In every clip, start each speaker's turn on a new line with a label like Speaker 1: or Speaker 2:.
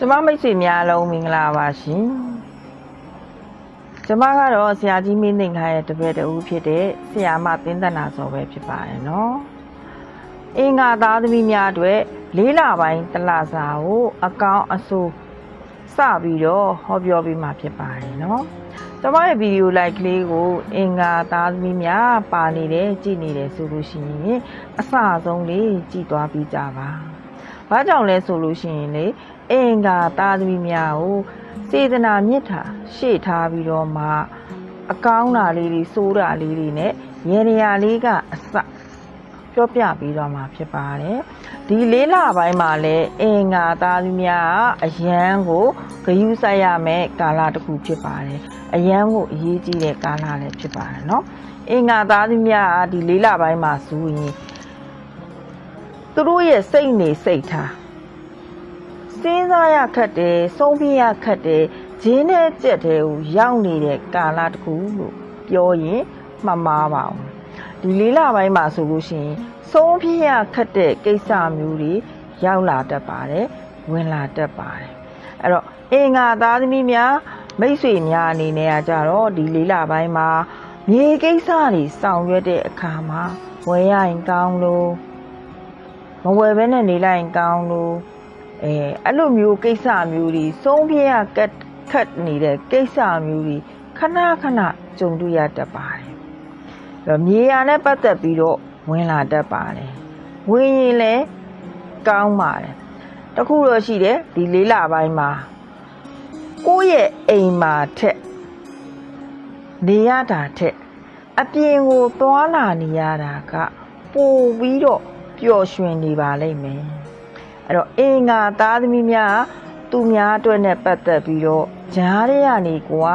Speaker 1: ကျမမိတ်ဆွေများလုံးမင်္ဂလာပါရှင်ကျမကတော့ဆရာကြီးမင်းသိန်ခိုင်ရဲ့တပည့်တူဖြစ်တဲ့ဆရာမသင်းသနာစောပဲဖြစ်ပါတယ်နော်အင်္ဂါသားသမီးများအတွက်လေးလပိုင်းတစ်လစာကိုအကောင့်အဆိုးစပြီးတော့ဟောပြောပေးမှာဖြစ်ပါတယ်နော်ကျမရဲ့ဗီဒီယိုလိုက်ကလေးကိုအင်္ဂါသားသမီးများပါနေတယ်ကြည့်နေတယ်ဆိုလို့ရှိရင်အစအဆုံးလေးကြည့်သွားပြီးကြပါ။ဘာကြောင့်လဲဆိုလို့ရှိရင်လေ အင်္ဂါသားသမီးများကိုစေတနာမြစ်တာရှေ့ထားပြီးတော့မှအကောင်းတာလေးတွေစိုးတာလေးတွေနဲ့ရေနေရာလေးကအစပြောပြပြီးတော့မှဖြစ်ပါတယ်။ဒီလေးလပိုင်းမှာလည်းအင်္ဂါသားသမီးများကအယံကိုဂယုစိုက်ရမယ်ကာလတစ်ခုဖြစ်ပါတယ်။အယံကိုအရေးကြီးတဲ့ကာလလည်းဖြစ်ပါတယ်နော်။အင်္ဂါသားသမီးများကဒီလေးလပိုင်းမှာဆိုရင်သူတို့ရဲ့စိတ်နေစိတ်ထား စဉ်းစားရခက်တယ်ဆုံးဖြတ်ရခက်တယ်ဂျင်းနဲ့ကြက်တဲ့ကိုရောက်နေတဲ့ကာလတစ်ခုလို့ပြောရင်မှတ်မှားပါအောင်ဒီလေးလပိုင်းမှာဆိုလို့ရှိရင်ဆုံးဖြတ်ရခက်တဲ့ကိစ္စမျိုးတွေရောက်လာတတ်ပါတယ်ဝင်လာတတ်ပါတယ်အဲ့တော့အင်္ဂါသားသမီးများမိတ်ဆွေများအနေနဲ့ကကြတော့ဒီလေးလပိုင်းမှာမြေကိစ္စတွေဆောင်ရွက်တဲ့အခါမှာဝယ်ရရင်ကောင်းလို့မဝယ်ဘဲနဲ့နေလိုက်ရင်ကောင်းလို့ အဲအဲ့လိုမျိုးကိစ္စမျိုးတွေဆုံးဖြတ်ရကတ်ခတ်နေတဲ့ကိစ္စမျိုးတွေခဏခဏကြုံတွေ့ရတတ်ပါတယ်။အဲ့တော့မြေယာနဲ့ပတ်သက်ပြီးတော့ဝင်လာတတ်ပါတယ်။ဝင်ရင်လည်းကောင်းပါတယ်။တခုတော့ရှိတယ်ဒီလေးလပိုင်းမှာကိုယ့်ရဲ့အိမ်မှာထက်နေရတာထက်အပြင်ကိုသွားလာနေရတာကပိုပြီးတော့ပျော်ရွှင်နေပါလိမ့်မယ် အဲ့တော့အင်္ဂါသားသမီးများသူများအတွက်နဲ့ပတ်သက်ပြီးတော့ဂျားတွေကနေကွာ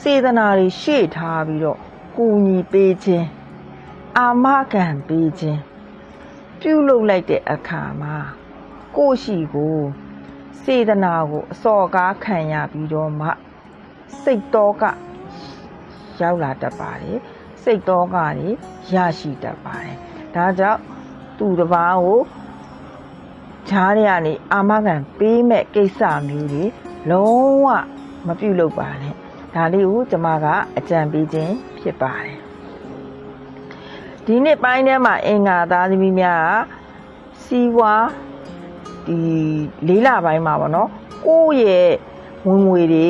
Speaker 1: စေတနာတွေရှေ့ထားပြီးတော့ကူညီပေးခြင်းအာမခံပေးခြင်းပြုလုပ်လိုက်တဲ့အခါမှာကိုယ့်ရှိကိုစေတနာကိုအစော်ကားခံရပြီးတော့မှစိတ်တော်ကရောက်လာတတ်ပါတယ်စိတ်တော်ကတွေရရှိတတ်ပါတယ်ဒါကြောင့်သူတစ်ပါးကို ဂျားတွေကနေအာမခံပေးမဲ့ကိစ္စမျိုးတွေလုံးဝမပြုတ်လုပ်ပါနဲ့ဒါလေးကိုကျွန်မကအကြံပေးခြင်းဖြစ်ပါတယ်ဒီနှစ်ပိုင်းထဲမှာအင်္ဂါသားသမီးများကစီဝါဒီလေးလပိုင်းမှာပေါ့နော်ကိုယ့်ရဲ့ဝင်ငွေတွေ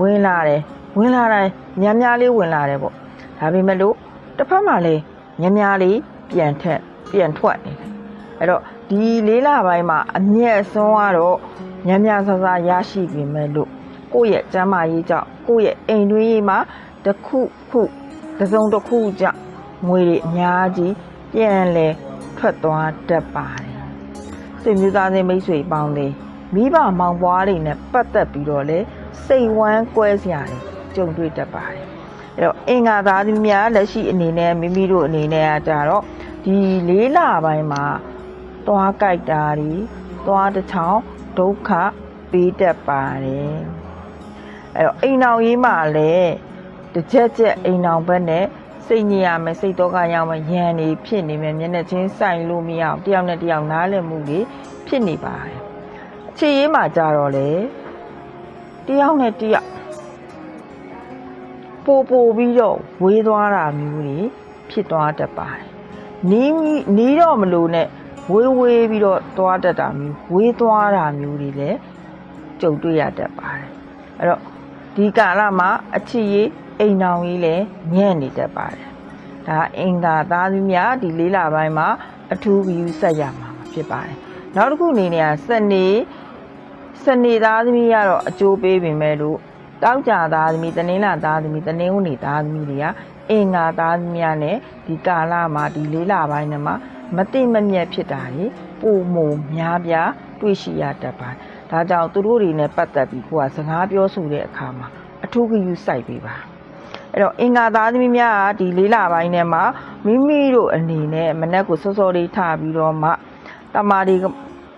Speaker 1: ဝင်လာတယ်ဝင်လာတိုင်းများများလေးဝင်လာတယ်ပေါ့ဒါပေမဲ့လို့တစ်ဖက်မှာလည်းများများလေးပြန်ထက်ပြန်ထွက်နေတယ်အဲ့တော့ ဒီလေးလပိုင်းမှာအမျက်ဆုံးကတော့ညံ့ညဆဆရရှိပြီမဲ့လို့ကိုယ့်ရဲ့ကျမ်းမာရေးကြောင့်ကိုယ့်ရဲ့အိမ်တွင်းရေးမှာတစ်ခုခုတစ်စုံတစ်ခုကြောင့်ငွေတွေအများကြီးပြန်လဲထွက်သွားတတ်ပါတယ်ဆွေမျိုးသားချင်းမိတ်ဆွေပေါင်းတွေမိဘမောင်ပွားတွေနဲ့ပတ်သက်ပြီးတော့လဲစိတ်ဝမ်းကွဲစရာတွေကြုံတွေ့တတ်ပါတယ်အဲ့တော့အင်္ဂါသားသမီးများလက်ရှိအနေနဲ့မိမိတို့အနေနဲ့ကကြတော့ဒီလေးလပိုင်းမှာ သွားကြိုက်တာတွေသွားတစ်ချောင်းဒုက္ခပေးတတ်ပါတယ်အဲ့တော့အိမ်အောင်ရေးမှာလည်းတစ်ချက်ချက်အိမ်အောင်ဘက်နဲ့စိတ်ညစ်ရမယ်စိတ်တော့ကရောက်မယ်ရန်နေဖြစ်နေမယ်မျက်နှာချင်းဆိုင်လို့မရအောင်တယောက်နဲ့တယောက်နားလည်မှုတွေဖြစ်နေပါတယ်အခြေရေးမှာကြတော့လေတယောက်နဲ့တယောက်ပို့ပို့ပြီးတော့ဝေးသွားတာမျိုးတွေဖြစ်သွားတတ်ပါတယ်နီးနီးတော့မလို့နဲ့ ဝေးဝေးပြီးတော့သွားတတ်တာမျိုးဝေးသွားတာမျိုးတွေလည်းကြုံတွေ့ရတတ်ပါတယ်အဲ့တော့ဒီကာလမှာအချစ်ရေးအိမ်အောင်ကြီးလည်းညံ့နေတတ်ပါတယ်ဒါအင်္ဂါသားသမီးများဒီလေးလပိုင်းမှာအထူးဗီယူဆက်ရမှာဖြစ်ပါတယ်နောက်တစ်ခုအနေနဲ့စနေစနေသားသမီးကတော့အကျိုးပေးပင်မဲ့လို့တောက်ကြသားသမီးတနင်္လာသားသမီးတနင်္ဂနွေသားသမီးတွေကအင်္ဂါသားသမီးများနဲ့ဒီကာလမှာဒီလေးလပိုင်းထဲမှာ မတိမမြတ်ဖြစ်တာတွေပုံမုံများပြားတွေ့ရှိရတတ်ပါတယ်။ဒါကြောင့်သူတို့တွေနဲ့ပတ်သက်ပြီးကိုကစကားပြောဆိုတဲ့အခါမှာအထူးဂရုစိုက်ပေးပါ။အဲ့တော့အင်္ဂါသားသမီးများကဒီလေးလပိုင်းထဲမှာမိမိတို့အနေနဲ့မနက်ကိုစောစောလေးထပြီးတော့မှတမာဒီ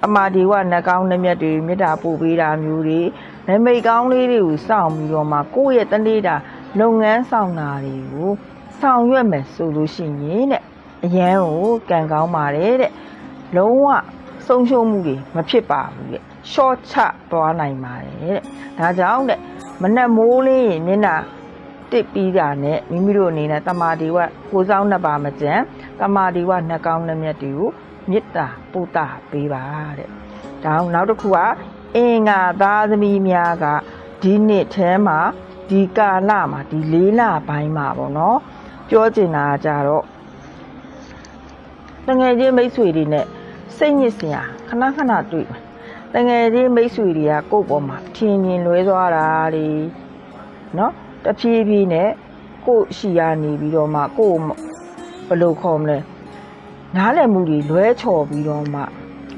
Speaker 1: အမာဒီကနှကောင်းနှမျက်တွေမေတ္တာပို့ပေးတာမျိုးတွေနမိတ်ကောင်းလေးတွေကိုစောင့်ပြီးတော့မှကိုယ့်ရဲ့တနေ့တာလုပ်ငန်းဆောင်တာတွေကိုဆောင်ရွက်မယ်ဆိုလို့ရှိရင်တဲ့ အရန်ကိုကံကောင်းပါတယ်တဲ့လုံးဝဆုံးရှုံးမှုတွေမဖြစ်ပါဘူးတဲ့ရှော့ချသွားနိုင်ပါတယ်တဲ့ဒါကြောင့်တဲ့မနက်မိုးလေးရင်မျက်နှာတစ်ပြီးတာနဲ့မိမိတို့အနေနဲ့တမာဒီဝကိုစောင်းနှစ်ပါမကြံတမာဒီဝနှကောင်းနှမျက်တွေကိုမေတ္တာပို့တာပေးပါတဲ့ဒါအောင်နောက်တစ်ခုကအင်္ဂါသားသမီးများကဒီနှစ်ထဲမှာဒီကာလမှာဒီလေးလပိုင်းမှာပေါ့နော်ပြောချင်တာကကြတော့ တငယ်ချင်းမိတ်ဆွေတွေနဲ့စိတ်ညစ်စရာခဏခဏတွေ့မယ်တငယ်ချင်းမိတ်ဆွေတွေကကိုယ့်ပေါ်မှာထင်မြင်လွဲသွားတာတွေနော်တဖြည်းဖြည်းနဲ့ကိုယ့်ရှိရနေပြီးတော့မှကိုယ့်ဘယ်လိုခေါ်မလဲနားလည်မှုတွေလွဲချော်ပြီးတော့မှ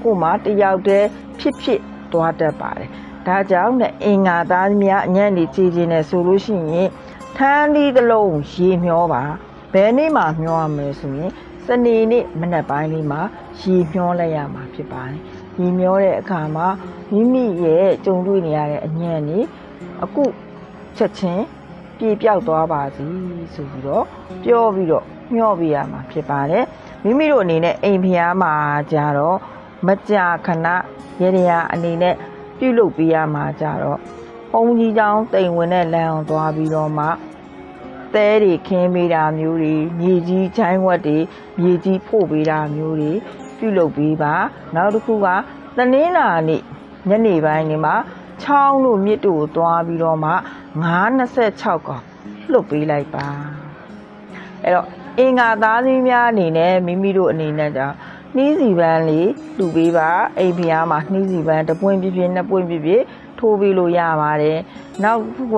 Speaker 1: ကိုယ်မှတယောက်တည်းဖြစ်ဖြစ်သွားတတ်ပါတယ်ဒါကြောင့်နဲ့အင်္ဂါသားများအညံ့နေကြည်ခြင်းနဲ့ဆိုလို့ရှိရင်ထန်းသီးတစ်လုံးရေမျောပါဘယ်နေ့မှမျောရမလဲဆိုရင် စနေနေ့မနက်ပိုင်းလေးမှာရေမျောလိုက်ရမှာဖြစ်ပါတယ်။ရေမျောတဲ့အခါမှာမိမိရဲ့ကြုံတွေ့နေရတဲ့အညံ့နေအခုချက်ချင်းပြေပြောက်သွားပါစီဆိုပြီးတော့ပြောပြီးတော့မျောပေးရမှာဖြစ်ပါတယ်။မိမိတို့အနေနဲ့အိမ်ဖျားမှာကြတော့မကြာခဏရေရရာအနေနဲ့ပြုလုပ်ပေးရမှာကြတော့ဘုံကြီးချောင်းတိမ်ဝင်တဲ့လမ်းအောင်သွားပြီးတော့မှ သဲတွေခင်းပေးတာမျိုးတွေမြေကြီးချိုင်းဝက်တွေမြေကြီးဖို့ပေးတာမျိုးတွေပြုလုပ်ပေးပါနောက်တစ်ခုကသနင်းနာနေ့ညနေပိုင်းနေမှာချောင်းတို့မြစ်တို့ကိုသွားပြီးတော့မှ926កောင်လွတ်ပေးလိုက်ပါအဲ့တော့အင်္ဂါသားသမီးများအနေနဲ့မိမိတို့အနေနဲ့じゃနှီးစီပန်းလေးလူပေးပါအိမ်ဖျားမှာနှီးစီပန်းတစ်ပွင့်ပြည့်ပြည့်နှစ်ပွင့်ပြည့်ပြည့်ထိုးပေးလို့ရပါတယ်နောက်တစ်ခုက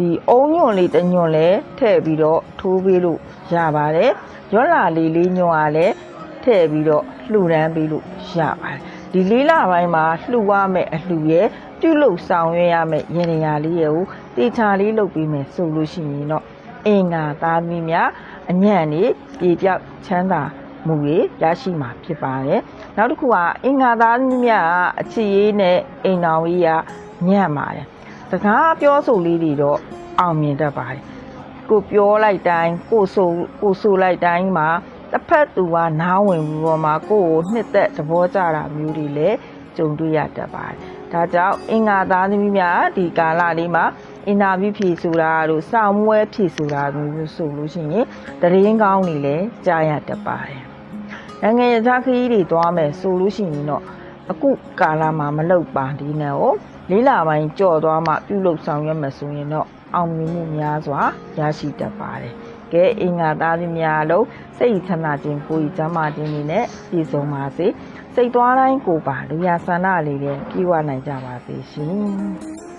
Speaker 1: ဒီအုံညွန့်လေးတစ်ညွန့်လဲထည့်ပြီးတော့ထိုးပေးလို့ရပါတယ်ရွက်လာလေးလေးညွန့်ကလည်းထည့်ပြီးတော့လှူဒန်းပေးလို့ရပါတယ်ဒီလေးလပိုင်းမှာလှူရမယ်အလှူရဲ့ပြုလုပ်ဆောင်ရွက်ရမယ်ရည်ရရာလေးရဲ့ကိုတေချာလေးလုပ်ပြီးမယ်ဆိုလို့ရှိရင်တော့အင်္ဂါသားမီးများအညံ့နေပြေပြောက်ချမ်းသာမှုတွေရရှိမှာဖြစ်ပါတယ်နောက်တစ်ခုကအင်္ဂါသားမီးများကအချစ်ရေးနဲ့အိမ်တော်ကြီးကညံ့ပါတယ် စကားပြောဆိုလေးတွေတော့အောင်မြင်တတ်ပါတယ်ကိုပြောလိုက်တိုင်းကိုဆိုကိုဆိုလိုက်တိုင်းမှာတစ်ဖက်သူကနားဝင်ပြီးတော့မှကိုကိုနှစ်သက်သဘောကျတာမျိုးတွေလည်းကြုံတွေ့ရတတ်ပါတယ်ဒါကြောင့်အင်္ဂါသားသမီးများဒီကာလလေးမှာအင်တာဗျူးဖြေဆိုတာတို့စောင့်မွဲဖြေဆိုတာမျိုးဆိုလို့ရှိရင်တရင်ကောင်းတွေလည်းကြားရတတ်ပါတယ်နိုင်ငံရသားခရီးတွေသွားမယ်ဆိုလို့ရှိရင်တော့အခုကာလမှာမလုပ်ပါဒီနဲ့哦 လေးလာပိုင်းကြော့သွားမှပြုလုပ်ဆောင်ရွက်မယ်ဆိုရင်တော့အောင်မြင်မှုများစွာရရှိတတ်ပါတယ်။ကဲအင်္ဂါသားသမီးများလုံးစိတ်ချမ်းသာခြင်းကိုယ်ကြီးကျမ်းမာခြင်းတွေနဲ့ပြည့်စုံပါစေ။စိတ်သွားတိုင်းကိုယ်ပါလူရဆန္ဒလေးတွေပြည့်ဝနိုင်ကြပါစေရှင်။